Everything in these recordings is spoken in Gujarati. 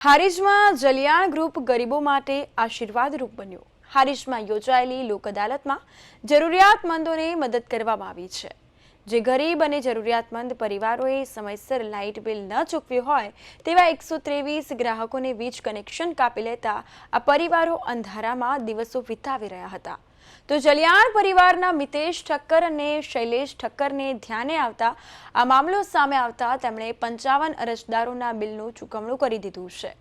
હારીજમાં જલિયાણ ગ્રુપ ગરીબો માટે આશીર્વાદરૂપ બન્યું. હારીજમાં યોજાયેલી લોક અદાલતમાં જરૂરિયાતમંદોને મદદ કરવામાં આવી છે. જે ગરીબ અને જરૂરિયાતમંદ પરિવારોએ સમયસર લાઇટ બિલ ન ચૂકવ્યું હોય તેવા એકસો ત્રેવીસ ગ્રાહકોને વીજ કનેક્શન કાપી લેતા આ પરિવારો અંધારામાં દિવસો વિતાવી રહ્યા હતા. તો જલિયાણ પરિવારના મિતેશ ઠક્કર અને શૈલેષ ઠક્કરને ધ્યાને આવતા આ મામલો સામે આવતા તેમણે પંચાવન અરજદારોના બિલનું ચૂકવણું કરી દીધું છે.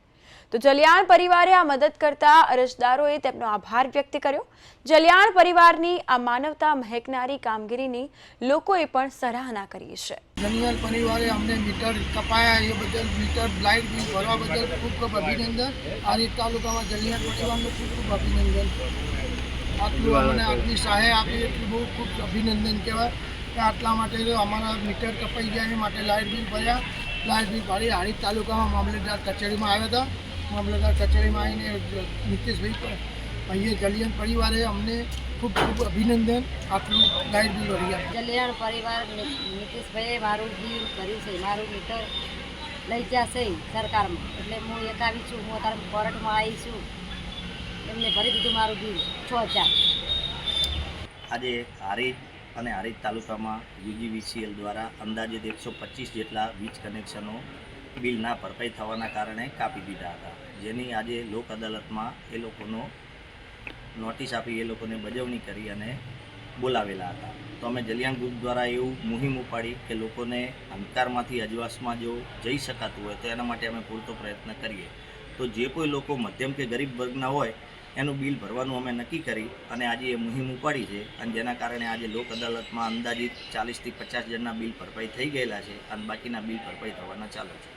તો જલિયાણ પરિવારે આ મદદ કરતા અરજદારોએ તેમનો આભાર વ્યક્ત કર્યો. જલિયાણ પરિવારની આ માનવતા મહેકનારી કામગીરીની લોકોએ પણ સરાહના કરી છે. જલિયાણ પરિવારે અમને મીટર કપાયા એ બદલ મીટર લાઇટ બિલ ભરવા બદલ ખૂબ ખૂબ અભિનંદન. આરી તાલુકામાં જલિયાણ પરિવારનું ખૂબ ખૂબ અભિનંદન. આટલું અમને આટલી સહાય આપી એટલું બહુ ખૂબ અભિનંદન કહેવાય. કે આટલા માટે અમારા મીટર કપાઈ ગયા એ માટે લાઇટ બિલ ભર્યા. લાઇટ પાડી ભરી તાલુકામાં મામલતદાર કચેરીમાં આવ્યા હતા. મામલતદાર કચેરીમાં આવીને નીતિશભાઈ અહીંયા જલિયન પરિવારે અમને ખૂબ ખૂબ અભિનંદન. આટલું બિલ ભરી આપ્યું. કલ્યાણ પરિવાર નીતિશભાઈએ મારું બિલ કર્યું છે. મારું મીટર લઈ જ્યાં છે સરકારમાં. એટલે હું એક આવી છું. હું અત્યારે કોર્ટમાં આવી છું. એમને ભરી દીધું મારું બિલ. છ હજાર. આજે હારીજ અને હારીજ તાલુકામાં યુજીવીસીએલ દ્વારા અંદાજિત એકસો પચીસ જેટલા વીજ કનેક્શનો બિલના ભરપાઈ થવાના કારણે કાપી દીધા હતા. જેની આજે લોક અદાલતમાં એ લોકોનો નોટિસ આપી એ લોકોને બજવણી કરી અને બોલાવેલા હતા. તો અમે જલિયાંગ ગ્રુપ દ્વારા એવું મુહિમ ઉપાડી કે લોકોને અંધકારમાંથી અજવાસમાં જો જઈ શકાતું હોય તો એના માટે અમે પૂરતો પ્રયત્ન કરીએ. તો જે કોઈ લોકો મધ્યમ કે ગરીબ વર્ગના હોય એનું બિલ ભરવાનું અમે નક્કી કરી અને આજે એ મુહિમ ઉપાડી છે અને જેના કારણે આજે લોક અદાલતમાં અંદાજિત ચાલીસથી પચાસ જણના બિલ ભરપાઈ થઈ ગયેલા છે અને બાકીના બિલ ભરપાઈ થવાના ચાલુ છે.